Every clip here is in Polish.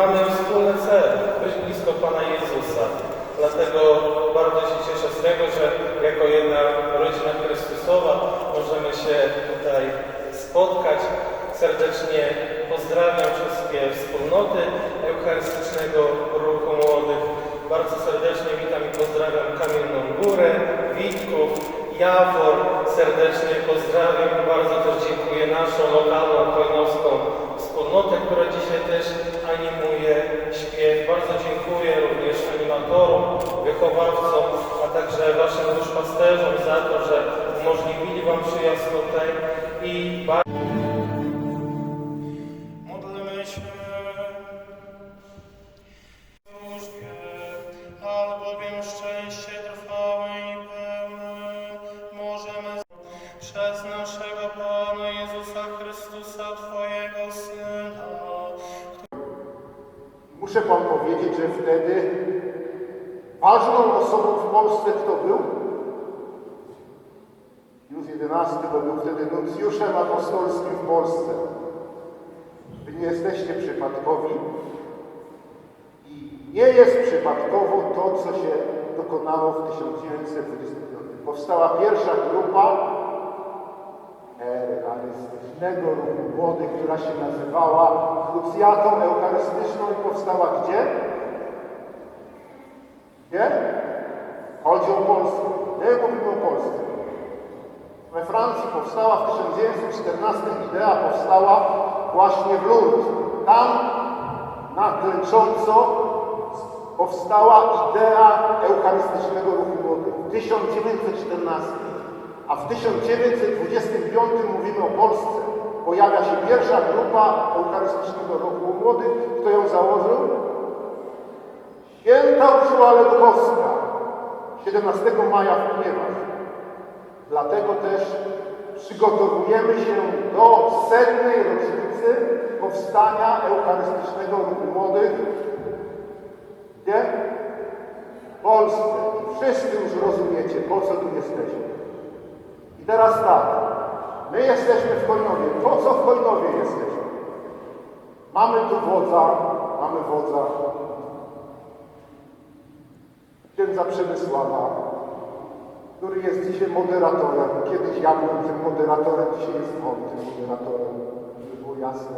mamy wspólny cel, być blisko Pana Jezusa. Dlatego bardzo się cieszę z tego, że jako jedna rodzina Chrystusowa możemy się tutaj spotkać. Serdecznie pozdrawiam wszystkie wspólnoty Eucharystycznego Ruchu Młodych. Bardzo serdecznie witam i pozdrawiam Kamienną Górę, Witków, Jawor. Serdecznie pozdrawiam i bardzo też dziękuję naszą lokalną hojnowską wspólnotę, która dzisiaj też animuje śpiew. Bardzo dziękuję również animatorom, wychowawcom, a także Waszym duszpasterzom za to, że umożliwili Wam przyjazd tutaj i bardzo Módlmy się. Służbie, albowiem szczęście trwałe i pełne możemy przez naszego Pana Jezusa Chrystusa, Twojego Syna, Muszę Wam powiedzieć, że wtedy ważną osobą w Polsce kto był? Pius XI to był wtedy nuncjuszem apostolskim w Polsce. Wy nie jesteście przypadkowi i nie jest przypadkowo to, co się dokonało w 1925. Powstała pierwsza grupa eucharystycznego ruchu młodych, która się nazywała Krucjatą Eucharystyczną i powstała gdzie? Gdzie? Chodzi o Polskę. Nie mówimy o Polsce. We Francji powstała w 1914 idea powstała właśnie w Lourdes. Tam na powstała idea Eucharystycznego Ruchu Młodych w 1914. A w 1925 mówimy o Polsce. Pojawia się pierwsza grupa Eucharystycznego Ruchu Młodych. Kto ją założył? Święta Urszula Ledkowska. 17 maja w Kiewach. Dlatego też przygotowujemy się do setnej rocznicy powstania Eucharystycznego Ruchu Młodych. Gdzie? W Polsce. Wszyscy już rozumiecie, po co tu jesteśmy. I teraz tak. My jesteśmy w Hojnowie. Po co w Hojnowie jesteśmy? Mamy tu wodza, mamy wodza. Księdza Przemysława, który jest dzisiaj moderatorem. Kiedyś ja byłem tym moderatorem, dzisiaj jest on tym moderatorem, żeby było jasne.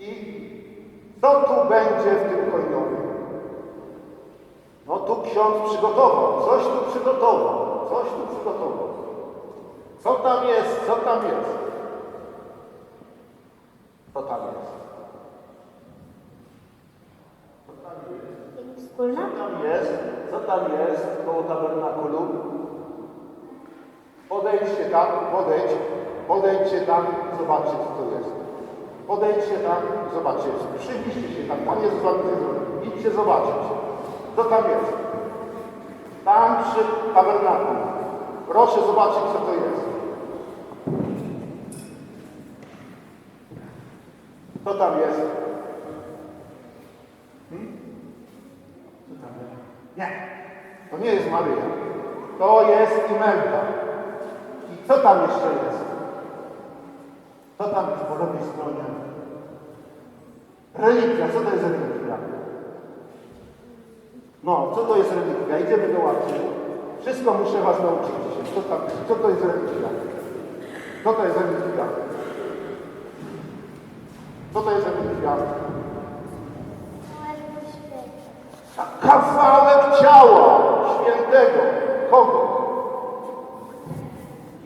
I co tu będzie w tym Hojnowie? No tu ksiądz przygotował, coś tu przygotował, coś tu przygotował. Co tam jest, co tam jest? Co tam jest? Co tam jest? Wspólna? Co tam jest? Co tam jest koło tabernakulum? Podejdźcie tam, podejdź, podejdźcie tam, zobaczcie co to jest. Podejdźcie tam, zobaczcie, przyjrzyjcie się tam, nie zrobi. Idźcie zobaczyć, co tam jest. Tam przy tabernakulum. Proszę zobaczyć, co to jest. Co tam jest? Nie, to nie jest Maryja. To jest Imelda. I co tam jeszcze jest? Co tam jest po lewej stronie? Relikwia. Co to jest relikwia? No, co to jest relikwia? Idziemy do ławki. Wszystko muszę was nauczyć dzisiaj. Co, tam, co to jest relikwia? Co to jest relikwia? Co to jest relikwia? Kawałek ciała świętego. Kogo?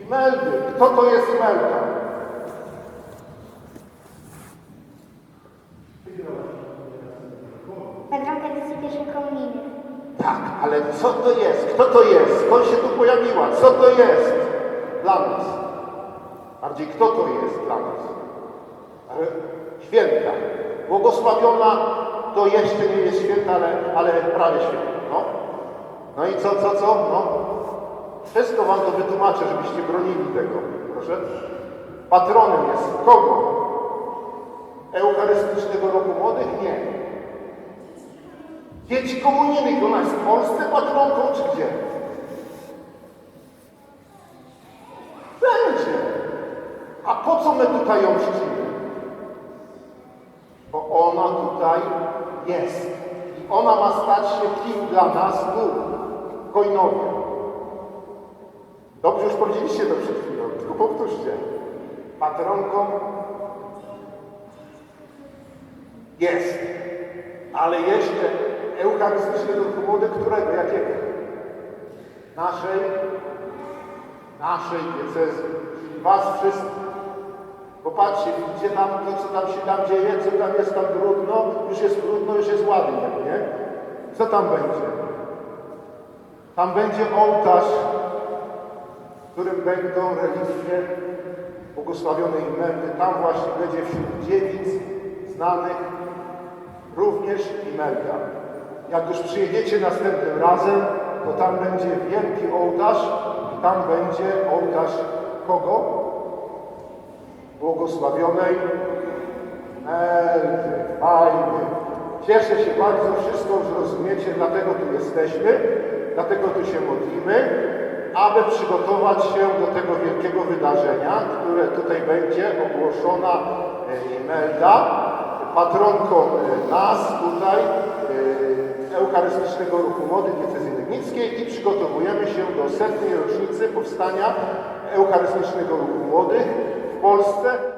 Imeldy. Kto to jest Imelda? Nagromka edycji pierwszej komuniny. Tak, ale co to jest? Kto to jest? Skąd się tu pojawiła? Co to jest dla nas? Bardziej kto to jest dla nas? Ale święta. Błogosławiona to jeszcze nie jest święta, ale, ale prawie święta. No. No i co, co, co? No. Wszystko wam to wytłumaczę, żebyście bronili tego. Proszę. Patronem jest kogo? Eucharystycznego Roku Młodych? Nie. Dzieci komunijnych. Ona jest w Polsce patronką czy gdzie? Będzie. A po co my tutaj ją przyczyniamy? Dla nas tu, w Kojnowie. Dobrze już powiedzieliście to przed chwilą, tylko powtórzcie. Patronką jest, ale jeszcze eucharystycznego duchu młody, którego, jakiego? Naszej, naszej diecezy, czyli was wszystkich. Popatrzcie, widzicie tam to, co tam się tam dzieje, co tam jest tam brudno, już jest brudno, już jest ładnie, nie? Co tam będzie? Tam będzie ołtarz, w którym będą relikwie błogosławionej Imeldy. Tam właśnie będzie wśród dziewic znanych również Imelda. Jak już przyjedziecie następnym razem, to tam będzie wielki ołtarz i tam będzie ołtarz kogo? Błogosławionej Imeldy. Fajnie. Cieszę się bardzo, wszystko już rozumiecie, dlatego tu jesteśmy, dlatego tu się modlimy, aby przygotować się do tego wielkiego wydarzenia, które tutaj będzie ogłoszona e, Imelda, patronką e, nas tutaj, e, Eucharystycznego Ruchu Młody Diecezy Legnickiej i przygotowujemy się do setnej rocznicy powstania Eucharystycznego Ruchu Młodych w Polsce.